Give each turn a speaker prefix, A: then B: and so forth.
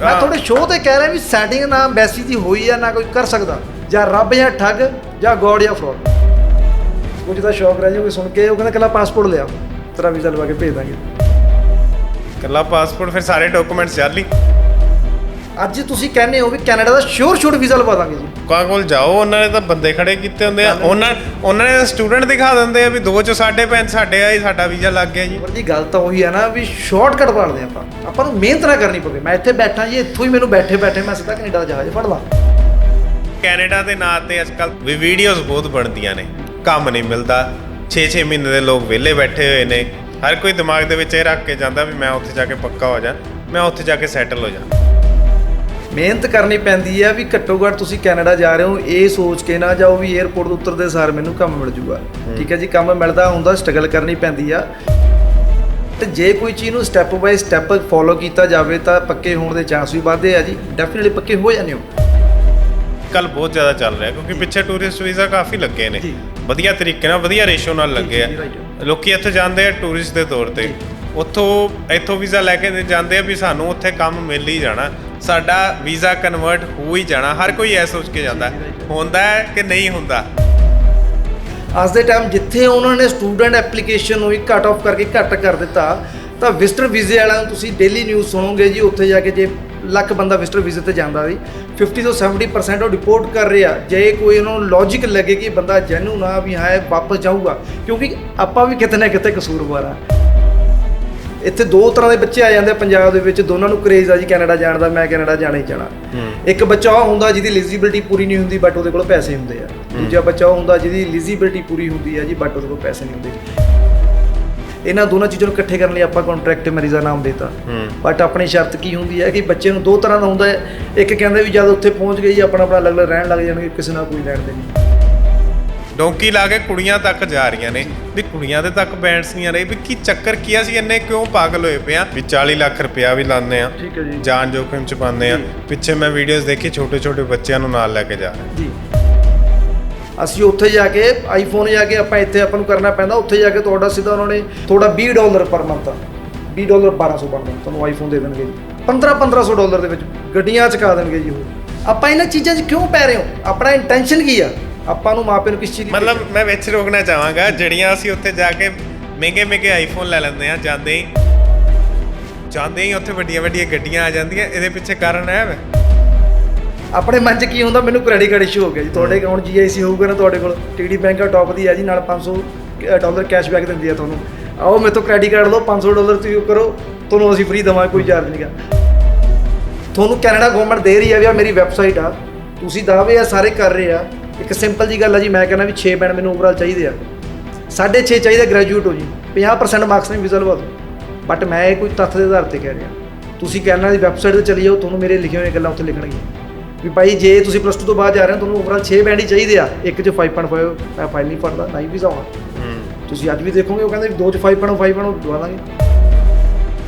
A: ਮੈਂ ਤੁਹਾਡੇ ਸ਼ੋਅ ਤੇ ਕਹਿ ਰਿਹਾ ਵੀ ਸੈਟਿੰਗ ਨਾ ਐਮਬੈਸੀ ਦੀ ਹੋਈ ਆ ਨਾ ਕੋਈ ਕਰ ਸਕਦਾ। ਜਾਂ ਰੱਬ ਜਾਂ ਠੱਗ ਜਾਂ ਗੋਡ ਜਾਂ ਫਰਾਡ ਕੁਝ ਤਾਂ ਸ਼ੌਕ ਰਹਿ ਜਾਊਗੀ ਸੁਣ ਕੇ ਉਹ ਕਹਿੰਦਾ ਕੱਲਾ ਪਾਸਪੋਰਟ ਲਿਆ। ਤੇਰਾ ਵੀਜ਼ਾ ਲਵਾ ਕੇ ਭੇਜ ਦਾਂਗੇ।
B: ਕੱਲਾ ਪਾਸਪੋਰਟ ਫਿਰ ਸਾਰੇ ਡਾਕੂਮੈਂਟਸ ਚਾਲੀ
A: ਅੱਜ ਤੁਸੀਂ ਕਹਿੰਦੇ ਹੋ ਵੀ ਕੈਨੇਡਾ ਦਾ ਸ਼ੋਰ ਸ਼ੋਰ ਵੀਜ਼ਾ ਲਵਾ ਦਾਂਗੇ ਜੀ।
B: ਕਾਂ ਕੋਲ ਜਾਓ ਉਹਨਾਂ ਨੇ ਤਾਂ ਬੰਦੇ ਖੜੇ ਕੀਤੇ ਹੁੰਦੇ ਆ। ਉਹਨਾਂ ਉਹਨਾਂ ਨੇ ਸਟੂਡੈਂਟ ਦਿਖਾ ਦਿੰਦੇ ਆ ਵੀ ਦੋ ਚੋਂ ਸਾਡੇ ਪੈਨ ਸਾਡੇ ਆਏ ਸਾਡਾ ਵੀਜ਼ਾ ਲੱਗ ਗਿਆ ਜੀ।
A: ਪਰ ਜੀ ਗੱਲ ਤਾਂ ਉਹੀ ਹੈ ਨਾ ਵੀ ਸ਼ਾਰਟਕਟ ਭਾਲਦੇ ਆਪਾਂ। ਆਪਾਂ ਨੂੰ ਮਿਹਨਤ ਨਾ ਕਰਨੀ ਪਵੇ। ਮੈਂ ਇੱਥੇ ਬੈਠਾ ਜੀ ਇੱਥੋਂ ਹੀ ਮੈਨੂੰ ਬੈਠੇ ਬੈਠੇ ਮੈਂ ਸਿੱਧਾ ਕੈਨੇਡਾ ਦਾ ਜਹਾਜ਼ ਫੜ ਲਾਂ
B: ਕੈਨੇਡਾ ਦੇ ਨਾਂ ਤੇ ਅੱਜਕੱਲ ਵੀ ਵੀਡੀਓਜ਼ ਬਹੁਤ ਬਣਦੀਆਂ ਨੇ। ਕੰਮ ਨਹੀਂ ਮਿਲਦਾ। 6-6 ਮਹੀਨੇ ਦੇ ਲੋਕ ਵਿਹਲੇ ਬੈਠੇ ਹੋਏ ਨੇ। ਹਰ ਕੋਈ ਦਿਮਾਗ ਦੇ ਵਿੱਚ ਇਹ ਰੱਖ ਕੇ ਜਾਂਦਾ ਵੀ ਮੈਂ ਉੱਥੇ ਜਾ ਕੇ ਪੱਕਾ ਹੋ ਜਾ ਮੈਂ ਉੱਥੇ ਜਾ ਕੇ ਸੈਟਲ ਹੋ ਜਾ।
A: ਮਿਹਨਤ ਕਰਨੀ ਪੈਂਦੀ ਹੈ ਵੀ ਘੱਟੋ ਘੱਟ ਤੁਸੀਂ ਕੈਨੇਡਾ ਜਾ ਰਹੇ ਹੋ ਇਹ ਸੋਚ ਕੇ ਨਾ ਜਾਓ ਵੀ 에어ਪੋਰਟ ਉਤਰਦੇ ਸਾਰ ਮੈਨੂੰ ਕੰਮ ਮਿਲ ਜੂਗਾ। ਠੀਕ ਹੈ ਜੀ ਕੰਮ ਮਿਲਦਾ ਹੁੰਦਾ ਸਟਰਗਲ ਕਰਨੀ ਪੈਂਦੀ ਆ। ਤੇ ਜੇ ਕੋਈ ਚੀਜ਼ ਨੂੰ ਸਟੈਪ ਬਾਈ ਸਟੈਪ ਫੋਲੋ ਕੀਤਾ ਜਾਵੇ ਤਾਂ ਪੱਕੇ ਹੋਣ ਦੇ ਚਾਂਸ ਵੀ ਵੱਧਦੇ ਆ ਜੀ। ਡੈਫੀਨਿਟਲੀ ਪੱਕੇ ਹੋ ਜਾਂਦੇ ਹੋ।
B: ਕੱਲ ਬਹੁਤ ਜ਼ਿਆਦਾ ਚੱਲ ਰਿਹਾ ਕਿਉਂਕਿ ਪਿੱਛੇ ਟੂਰਿਸਟ ਵੀਜ਼ਾ ਕਾਫੀ ਲੱਗੇ ਨੇ। ਵਧੀਆ ਤਰੀਕੇ ਨਾਲ ਵਧੀਆ ਰੇਸ਼ੋ ਨਾਲ ਲੱਗੇ ਆ. ਲੋਕੀ ਇੱਥੇ ਜਾਂਦੇ ਆ ਟੂਰਿਸਟ ਦੇ ਤੌਰ ਤੇ। ਉੱਥੋਂ ਇੱਥੋਂ ਵੀਜ਼ਾ ਲੈ ਕੇ ਜਾਂਦੇ ਆ ਵੀ ਸਾਨੂੰ ਉੱਥੇ ਕੰਮ ਮਿਲ ਹੀ ਜਾਣਾ। ਸਾਡਾ ਵੀਜ਼ਾ ਕਨਵਰਟ ਹੋ ਹੀ ਜਾਣਾ, ਹਰ ਕੋਈ ਐ ਸੋਚ ਕੇ ਜਾਂਦਾ। ਹੁੰਦਾ ਹੈ ਕਿ ਨਹੀਂ ਹੁੰਦਾ?
A: ਅੱਜ ਦੇ ਟਾਈਮ ਜਿੱਥੇ ਉਹਨਾਂ ਨੇ ਸਟੂਡੈਂਟ ਐਪਲੀਕੇਸ਼ਨ ਨੂੰ ਹੀ ਕੱਟ ਆਫ ਕਰਕੇ ਘੱਟ ਕਰ ਦਿੱਤਾ, ਤਾਂ ਵਿਜ਼ਟਰ ਵੀਜ਼ੇ ਵਾਲਿਆਂ ਨੂੰ ਤੁਸੀਂ ਡੇਲੀ ਨਿਊਜ਼ ਸੁਣੋਗੇ ਜੀ, ਉੱਥੇ ਜਾ ਕੇ ਜੇ ਲੱਖ ਬੰਦਾ ਵਿਜ਼ਟਰ ਵੀਜ਼ੇ ਤੇ ਜਾਂਦਾ ਵੀ 50 ਤੋਂ 70% ਉਹ ਰਿਪੋਰਟ ਕਰ ਰਿਹਾ, ਜੇ ਕੋਈ ਉਹਨਾਂ ਨੂੰ ਲੌਜੀਕ ਲੱਗੇ ਕਿ ਬੰਦਾ ਜੈਨੂਨ ਆ ਵੀ ਹੈ ਵਾਪਸ ਜਾਊਗਾ, ਕਿਉਂਕਿ ਆਪਾਂ ਵੀ ਕਿਤੇ ਨਾ ਕਿਤੇ ਕਸੂਰਵਾਰ ਆ। ਇੱਥੇ ਦੋ ਤਰ੍ਹਾਂ ਦੇ ਬੱਚੇ ਆ ਜਾਂਦੇ ਆ ਪੰਜਾਬ ਦੇ ਵਿੱਚ ਦੋਨਾਂ ਨੂੰ ਕਰੇਜ਼ ਆ ਜੀ ਕੈਨੇਡਾ ਜਾਣ ਦਾ ਮੈਂ ਕੈਨੇਡਾ ਜਾਣਾ ਹੀ ਜਾਣਾ। ਇੱਕ ਬੱਚਾ ਉਹ ਹੁੰਦਾ ਜਿਹਦੀ ਐਲੀਜੀਬਿਲਟੀ ਪੂਰੀ ਨਹੀਂ ਹੁੰਦੀ ਬਟ ਉਹਦੇ ਕੋਲ ਪੈਸੇ ਹੁੰਦੇ ਆ। ਦੂਜਾ ਬੱਚਾ ਉਹ ਹੁੰਦਾ ਜਿਹਦੀ ਐਲੀਜੀਬਿਲਟੀ ਪੂਰੀ ਹੁੰਦੀ ਆ ਜੀ ਬਟ ਉਹਦੇ ਕੋਲ ਪੈਸੇ ਨਹੀਂ ਹੁੰਦੇ। ਇਹਨਾਂ ਦੋਨਾਂ ਚੀਜ਼ਾਂ ਨੂੰ ਇਕੱਠੇ ਕਰਨ ਲਈ ਆਪਾਂ ਕੰਟਰੈਕਟ ਮੈਰਿਜਾ ਨਾਮ ਦੇਤਾ। ਬਟ ਆਪਣੀ ਸ਼ਰਤ ਕੀ ਹੁੰਦੀ ਹੈ ਕਿ ਬੱਚੇ ਨੂੰ ਦੋ ਤਰ੍ਹਾਂ ਦਾ ਹੁੰਦਾ ਹੈ। ਇੱਕ ਕਹਿੰਦੇ ਵੀ ਜਦ ਉੱਥੇ ਪਹੁੰਚ ਗਏ ਜੀ ਆਪਣਾ ਆਪਣਾ ਅਲੱਗ ਅਲੱਗ ਰਹਿਣ ਲੱਗ ਜਾਣਗੇ ਕਿਸੇ ਨਾਲ ਕੋਈ ਲੈਣ ਦੇ ਨਹੀਂ।
B: ਡੋਂਕੀ ਲਾ ਕੇ ਕੁੜੀਆਂ ਤੱਕ ਜਾ ਰਹੀਆਂ ਨੇ। ਵੀ ਕੁੜੀਆਂ ਦੇ ਤੱਕ ਬੈਂਡਸ ਨਹੀਂ ਆ ਰਹੀ ਵੀ ਕੀ ਚੱਕਰ ਕੀ ਆ ਸੀ ਇੰਨੇ ਕਿਉਂ ਪਾਗਲ ਹੋਏ ਪਏ ਆ? ਵੀ 40 ਲੱਖ ਰੁਪਇਆ ਵੀ ਲਾਉਂਦੇ ਆ।
A: ਠੀਕ ਹੈ ਜੀ।
B: ਜਾਨ ਜੋਖਮ ਚ ਪਾਉਂਦੇ ਆ। ਪਿੱਛੇ ਮੈਂ ਵੀਡੀਓਜ਼ ਦੇਖੀ ਛੋਟੇ ਛੋਟੇ ਬੱਚਿਆਂ ਨੂੰ ਨਾਲ ਲੈ ਕੇ ਜਾ ਰਹੇ।
A: ਜੀ। ਅਸੀਂ ਉੱਥੇ ਜਾ ਕੇ ਆਈਫੋਨ ਜਾ ਕੇ ਆਪਾਂ ਇੱਥੇ ਆਪਾਂ ਨੂੰ ਕਰਨਾ ਪੈਂਦਾ। ਉੱਥੇ ਜਾ ਕੇ ਤੁਹਾਡਾ ਸਿੱਧਾ ਉਹਨਾਂ ਨੇ ਤੁਹਾਡਾ 20 ਡਾਲਰ ਪਰ ਮੰਥ। 20 ਡਾਲਰ 1200 ਬਣਦਾ ਤੁਹਾਨੂੰ ਆਈਫੋਨ ਦੇ ਦੇਣਗੇ। ਜੀ 15 1500 ਡਾਲਰ ਦੇ ਵਿੱਚ ਗੱਡੀਆਂ ਚਕਾ ਦੇਣਗੇ ਜੀ ਉਹ। ਆਪਾਂ ਇਹਨਾਂ ਚੀਜ਼ਾਂ 'ਚ ਕਿਉਂ ਪੈ ਰਹੇ ਹੋ? ਆਪਣਾ ਇੰਟੈਂਸ਼ਨ ਕੀ ਆ? ਆਪਾਂ ਨੂੰ ਮਾਪੇ ਨੂੰ ਕਿਸ ਚੀਜ਼ ਦੀ
B: ਮਤਲਬ ਮੈਂ ਵਿੱਚ ਰੋਕਣਾ ਚਾਹਾਂਗਾ ਜਿਹੜੀਆਂ ਅਸੀਂ ਉੱਥੇ ਜਾ ਕੇ ਮਹਿੰਗੇ ਮਹਿੰਗੇ ਆਈਫੋਨ ਲੈ ਲੈਂਦੇ ਆ ਜਾਂਦੇ ਹੀ ਜਾਂਦੇ ਹੀ ਉੱਥੇ ਵੱਡੀਆਂ ਵੱਡੀਆਂ ਗੱਡੀਆਂ ਆ ਜਾਂਦੀਆਂ ਇਹਦੇ ਪਿੱਛੇ ਕਾਰਨ ਹੈ।
A: ਆਪਣੇ ਮਨ 'ਚ ਕੀ ਹੁੰਦਾ? ਮੈਨੂੰ ਕ੍ਰੈਡਿਟ ਕਾਰਡ ਇਸ਼ੂ ਹੋ ਗਿਆ ਜੀ। ਤੁਹਾਡੇ ਅਕਾਊਂਟ ਜੀਆਈਸੀ ਹੋਊਗਾ ਨਾ ਤੁਹਾਡੇ ਕੋਲ? ਟੀਡੀ ਬੈਂਕ ਆ ਟੌਪ ਦੀ ਹੈ ਜੀ ਨਾਲ 500 ਡਾਲਰ ਕੈਸ਼ਬੈਕ ਦਿੰਦੀ ਆ ਤੁਹਾਨੂੰ। ਆਓ ਮੇਰੇ ਤੋਂ ਕ੍ਰੈਡਿਟ ਕਾਰਡ ਲਓ 500 ਡਾਲਰ ਤੁਸੀਂ ਕਰੋ। ਤੁਹਾਨੂੰ ਅਸੀਂ ਫ੍ਰੀ ਦੇਵਾਂਗੇ ਕੋਈ ਚਾਰਜ ਨਹੀਂਗਾ ਤੁਹਾਨੂੰ ਕੈਨੇਡਾ ਗਵਰਨਮੈਂਟ ਦੇ ਰਹੀ ਹੈ ਵੀ ਆ ਮੇਰੀ ਵੈਬਸਾਈਟ ਆ। ਤੁਸੀਂ ਦਾਅਵੇ ਆ ਸਾਰੇ ਕਰ ਰਹੇ ਆ। ਇੱਕ ਸਿੰਪਲ ਜੀ ਗੱਲ ਆ ਜੀ ਮੈਂ ਕਹਿੰਦਾ ਵੀ 6 ਬੈਂਡ ਮੈਨੂੰ ਓਵਰਆਲ ਚਾਹੀਦੇ ਆ। 6.5 ਚਾਹੀਦਾ ਗ੍ਰੈਜੂਏਟ ਹੋ ਜੀ 50% ਮਾਰਕਸ ਨੇ ਵੀਜ਼ਾ ਲਵਾ ਦਿਓ ਬਟ ਮੈਂ ਇਹ ਕੋਈ ਤੱਥ ਦੇ ਆਧਾਰ ਤੇ ਕਹਿ ਰਿਹਾ। ਤੁਸੀਂ ਕਹਿਣਾ ਦੀ ਵੈਬਸਾਈਟ ਤੇ ਚਲੀ ਜਾਓ ਤੁਹਾਨੂੰ ਮੇਰੇ ਲਿਖੇ ਹੋਏ ਗੱਲਾਂ ਉੱਥੇ ਲਿਖਣਗੀਆਂ। ਵੀ ਭਾਈ ਜੇ ਤੁਸੀਂ ਪਲੱਸ 2 ਤੋਂ ਬਾਅਦ ਜਾ ਰਹੇ ਹੋ ਤੁਹਾਨੂੰ ਓਵਰਆਲ 6 ਬੈਂਡ ਹੀ ਚਾਹੀਦੇ ਆ। ਇੱਕ ਚ 5.5 ਮੈਂ ਫਾਈਲ ਨਹੀਂ ਫੜਦਾ ਨਹੀਂ ਵੀਜ਼ਾ ਆਉਣਾ ਤੁਸੀਂ ਅੱਜ ਵੀ ਦੇਖੋਗੇ ਉਹ ਕਹਿੰਦੇ 2 ਚ 5.5 5 ਦਵਾ ਦਾਂਗੇ।